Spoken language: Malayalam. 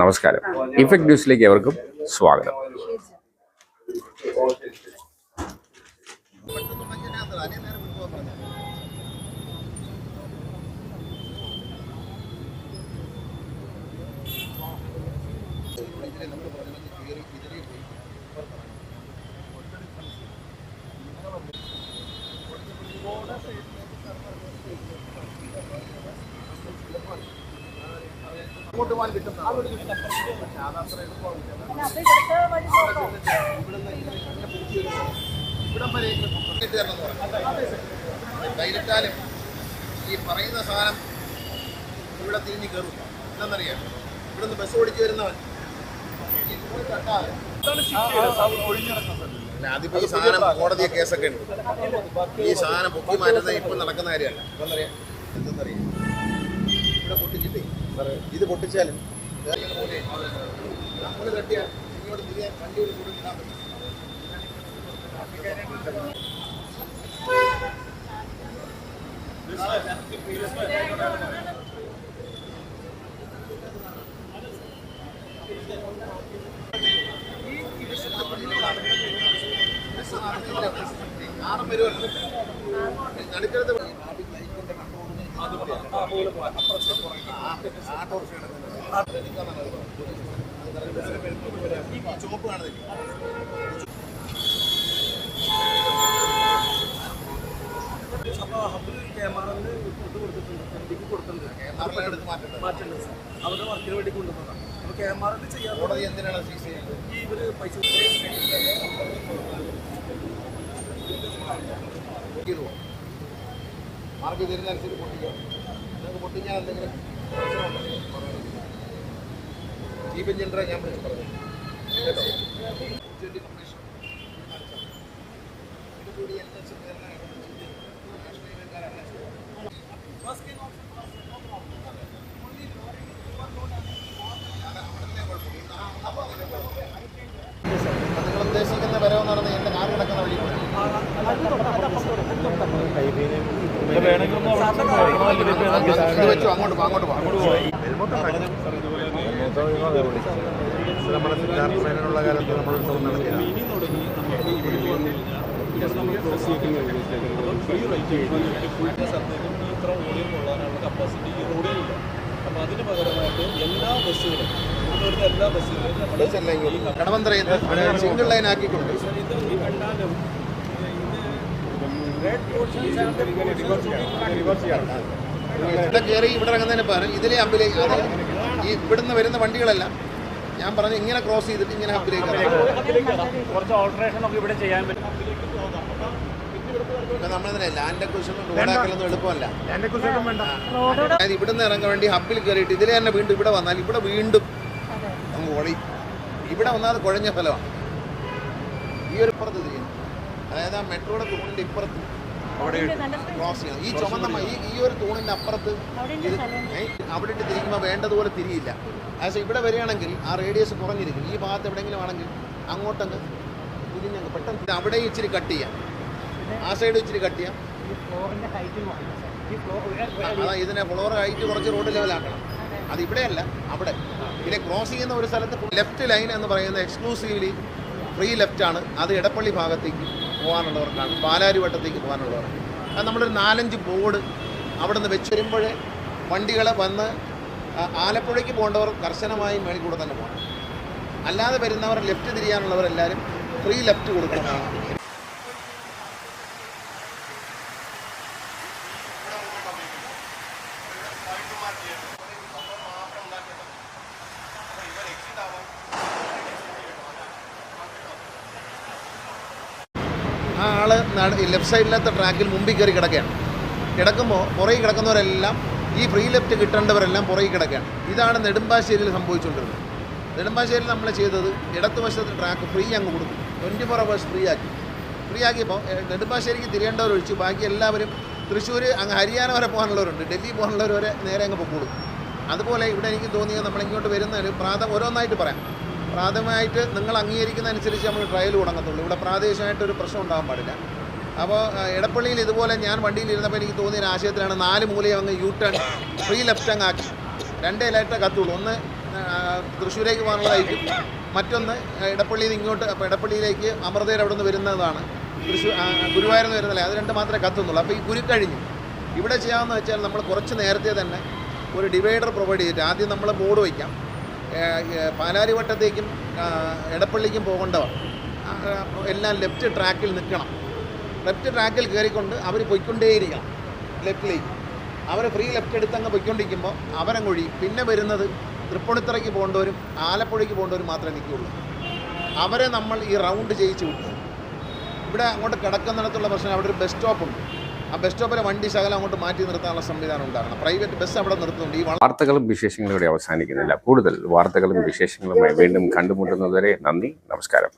നമസ്കാരം. ഇഫക്ട് ന്യൂസിലേക്ക് എവർക്കും സ്വാഗതം. ധൈര്യത്താലും ഈ പറയുന്ന സാധനം ഇവിടെ തിരിഞ്ഞ് കയറും എന്താണെന്നറിയാം ഇവിടുന്ന് ബസ് ഓടിച്ച് വരുന്നവൻ. അല്ല, അതിപ്പോ ഈ സാധനം കോടതിയെ കേസൊക്കെ ഉണ്ട്. ഈ സാധനം പൊക്കി മാറ്റുന്നത് ഇപ്പം നടക്കുന്ന കാര്യമല്ല. എന്താണെന്നറിയാം പറയാ ഇവിടെ ഇത് പൊട്ടിച്ചാലും നമ്മൾ തട്ടിയാൽ ഇങ്ങോട്ട് തിരിയാൻ കൂടി ആറും വരുമല്ലോ നടുക്കരുത് ചുമപ്പ് കാണുന്നില്ല ക്യാമറ എടുത്ത് മാറ്റേണ്ടത് അവരുടെ വർക്കിന് വേണ്ടി കൊണ്ടുവന്നതാണ് അപ്പോൾ ക്യാമറയിൽ ചെയ്യാൻ കോടതി എന്തിനാണ് ഈ ഇവർ പൈസ മാർക്ക് തരുന്നതനുസരിച്ച് പൊട്ടിക്കുക നിങ്ങൾക്ക് പൊട്ടിക്കാൻ എന്തെങ്കിലും ചീഫ് എഞ്ചിനീയറെ ഞാൻ പറഞ്ഞു കേട്ടോ ഉച്ചയ്ക്ക് കമ്മീഷൻ ഇത് കൂടി അന്വേഷിച്ച് നേരിടാൻ നാഷണൽ ഹൈവേക്കാരെ അന്വേഷിച്ചു നിങ്ങൾ ഉദ്ദേശിക്കുന്ന വരവ് നടന്ന് എന്റെ കാറ് കിടക്കുന്ന വഴി കൂടെ നമ്മുടെ സിദ്ധാർത്ഥ മേനോനുള്ള കാലത്ത് നമ്മൾ ഉത്സവം റോഡിലില്ല അപ്പോൾ അതിന് പകരമായിട്ട് എല്ലാ ബസ്സുകളും എല്ലാ ബസ്സുകളും ഇങ്ങോട്ട് സിംഗിൾ ലൈൻ ആക്കിക്കൊണ്ട് ഇത് കണ്ടാലും ഇവിടെ കയറി ഇവിടെ ഇറങ്ങുന്നതിന് പകരം ഇതിലെ ഹബിലേക്ക് അത്. ഈ ഇവിടുന്ന് വരുന്ന വണ്ടികളെല്ലാം ഞാൻ പറഞ്ഞു ഇങ്ങനെ ക്രോസ് ചെയ്തിട്ട് ഇങ്ങനെ ഹബിലേക്ക് ഇറങ്ങാം. കുറച്ച് ഓൾട്ടറേഷൻ നമുക്ക് ഇവിടെ ചെയ്യാൻ പറ്റും. ലാൻഡ് റോഡാക്കലൊന്നും എളുപ്പമല്ല. അതായത് ഇവിടുന്ന് ഇറങ്ങാൻ വേണ്ടി ഹബിൽ കയറിയിട്ട് ഇതിലെ തന്നെ വീണ്ടും ഇവിടെ വന്നാൽ ഇവിടെ വീണ്ടും നമുക്ക് ഇവിടെ വന്നാൽ കുഴഞ്ഞ ഫലമാണ്. ഈ ഒരു പുറത്ത് തിരിയുന്നു അതായത് ആ മെട്രോയുടെ തൂണിന്റെ ഇപ്പുറത്ത് അവിടെ ക്രോസ് ചെയ്യണം. ഈ ചുമന്ന ഈ ഈ ഒരു തൂണിന്റെ അപ്പുറത്ത് അവിടെ ഇട്ട് തിരിക്കുമ്പോൾ വേണ്ടതുപോലെ തിരിയില്ല. ആസ് ഇവിടെ വരികയാണെങ്കിൽ ആ റേഡിയസ് കുറഞ്ഞിരിക്കും. ഈ ഭാഗത്ത് എവിടെയെങ്കിലും ആണെങ്കിൽ അങ്ങോട്ടങ്ങ് തിരിഞ്ഞങ്ങ് പെട്ടെന്ന് അവിടെ അവിടെയും ഇച്ചിരി കട്ട് ചെയ്യാം. ആ സൈഡ് ഇച്ചിരി കട്ട് ചെയ്യാം. അതാ ഇതിനെ ഫ്ലോർ ഹൈറ്റ് കുറച്ച് റോഡ് ലെവലാക്കണം. അത്. ഇവിടെയല്ല അവിടെ. ഇതിനെ ക്രോസ് ചെയ്യുന്ന ഒരു സ്ഥലത്ത് ലെഫ്റ്റ് ലൈൻ എന്ന് പറയുന്നത് എക്സ്ക്ലൂസീവ്ലി ഫ്രീ ലെഫ്റ്റാണ് അത് ഇടപ്പള്ളി ഭാഗത്തേക്ക് പോകാനുള്ളവർക്കാണ്. പാലാരിവട്ടത്തേക്ക് പോകാനുള്ളവർക്ക് അത് നമ്മളൊരു നാലഞ്ച് ബോർഡ് അവിടെ നിന്ന് വെച്ച് വരുമ്പോഴേ വണ്ടികൾ വന്ന് ആലപ്പുഴയ്ക്ക് പോകേണ്ടവർ കർശനമായി കൂടെ തന്നെ പോകണം. അല്ലാതെ വരുന്നവർ ലെഫ്റ്റ് തിരിയാനുള്ളവരെല്ലാവരും ഫ്രീ ലെഫ്റ്റ് കൊടുക്കണമെന്നാണ് ആ ആൾ ലെഫ്റ്റ് സൈഡിലത്തെ ട്രാക്കിൽ മുമ്പിൽ കയറി കിടക്കുകയാണ്. കിടക്കുമ്പോൾ പുറകിൽ കിടക്കുന്നവരെല്ലാം ഈ ഫ്രീ ലെഫ്റ്റ് കിട്ടേണ്ടവരെല്ലാം പുറകിൽ കിടക്കുകയാണ്. ഇതാണ് നെടുമ്പാശ്ശേരിയിൽ സംഭവിച്ചുകൊണ്ടിരുന്നത്. നെടുമ്പാശ്ശേരിയിൽ നമ്മൾ ചെയ്തത് ഇടത്തുവശത്ത് ട്രാക്ക് ഫ്രീ അങ്ങ് കൊടുക്കും ട്വന്റി ഫോർ അവേഴ്സ് ഫ്രീ ആക്കി ഫ്രീ ആക്കിയപ്പോൾ നെടുമ്പാശ്ശേരിക്ക് തിരിയേണ്ടവർ ഒഴിച്ച് ബാക്കി എല്ലാവരും തൃശ്ശൂർ അങ്ങ് ഹരിയാന വരെ പോകാനുള്ളവരുണ്ട്. ഡൽഹി പോകാനുള്ളവർ വരെ നേരെ അങ്ങ് പൊക്കോളും. അതുപോലെ ഇവിടെ എനിക്ക് തോന്നിയത് നമ്മളിങ്ങോട്ട് വരുന്നതിന് പ്രാഥം ഓരോന്നായിട്ട് പറയാം. പ്രാഥമികമായിട്ട് നിങ്ങൾ അംഗീകരിക്കുന്ന അനുസരിച്ച് നമ്മൾ ട്രയൽ തുടങ്ങത്തുള്ളൂ. ഇവിടെ പ്രാദേശികമായിട്ട് ഒരു പ്രശ്നം ഉണ്ടാകാൻ പാടില്ല. അപ്പോൾ എടപ്പള്ളിയിൽ ഇതുപോലെ ഞാൻ വണ്ടിയിൽ ഇരുന്നപ്പോൾ എനിക്ക് തോന്നിയ ഒരു ആശയത്തിലാണ് നാല് മൂലയും അങ്ങ് യൂ ടേൺ ഫ്രീ ലെഫ്റ്റ് അങ്ങ് ആക്കി രണ്ടേ ലൈറ്റേ കത്തുള്ളൂ. ഒന്ന് തൃശ്ശൂരേക്ക് പോകാനുള്ളതായിരിക്കും മറ്റൊന്ന് ഇടപ്പള്ളിയിൽ നിന്ന് ഇങ്ങോട്ട് അപ്പോൾ ഇടപ്പള്ളിയിലേക്ക് അമൃതയിൽ അവിടെ നിന്ന് വരുന്നതാണ്. തൃശ്ശൂർ ആ, ഗുരുവായൂരിൽ നിന്ന് വരുന്നില്ല അത് രണ്ട് മാത്രമേ കത്തുന്നുള്ളൂ. അപ്പോൾ ഈ കുരു കഴിഞ്ഞു. ഇവിടെ ചെയ്യാമെന്ന് വെച്ചാൽ നമ്മൾ കുറച്ച് നേരത്തെ തന്നെ ഒരു ഡിവൈഡർ പ്രൊവൈഡ് ചെയ്തിട്ട് ആദ്യം നമ്മൾ ബോർഡ് വയ്ക്കാം. പാലാരിവട്ടത്തേക്കും എടപ്പള്ളിക്കും പോകേണ്ടവർ. എല്ലാം ലെഫ്റ്റ് ട്രാക്കിൽ നിൽക്കണം. ലെഫ്റ്റ് ട്രാക്കിൽ കയറിക്കൊണ്ട് അവർ പൊയ്ക്കൊണ്ടേയിരിക്കണം. ലെഫ്റ്റിലേക്ക് അവർ ഫ്രീ ലെഫ്റ്റ് എടുത്ത് അങ്ങ് പൊയ്ക്കൊണ്ടിരിക്കുമ്പോൾ അവരങ്ങൊഴി. പിന്നെ വരുന്നത് തൃപ്പൂണിത്തറയ്ക്ക് പോകേണ്ടവരും ആലപ്പുഴയ്ക്ക് പോകേണ്ടവരും മാത്രമേ നിൽക്കുകയുള്ളൂ. അവരെ നമ്മൾ ഈ റൗണ്ട് ചെയ്യിച്ച് വിട്ടു. ഇവിടെ അങ്ങോട്ട് കിടക്കുന്നിടത്തുള്ള പ്രശ്നം അവിടെ ഒരു ബസ് സ്റ്റോപ്പ് ഉണ്ട്. ആ ബസ് സ്റ്റോപ്പിലെ വണ്ടി ശകലം അങ്ങോട്ട് മാറ്റി നിർത്താനുള്ള സംവിധാനം ഉണ്ടാകണം. പ്രൈവറ്റ് ബസ് അവിടെ നിർത്തുന്നുണ്ട്. ഈ വാർത്തകളും വിശേഷങ്ങളും ഇവിടെ അവസാനിക്കുന്നില്ല. കൂടുതൽ വാർത്തകളും വിശേഷങ്ങളുമായി വീണ്ടും കണ്ടുമുട്ടുന്നതുവരെ നന്ദി നമസ്കാരം.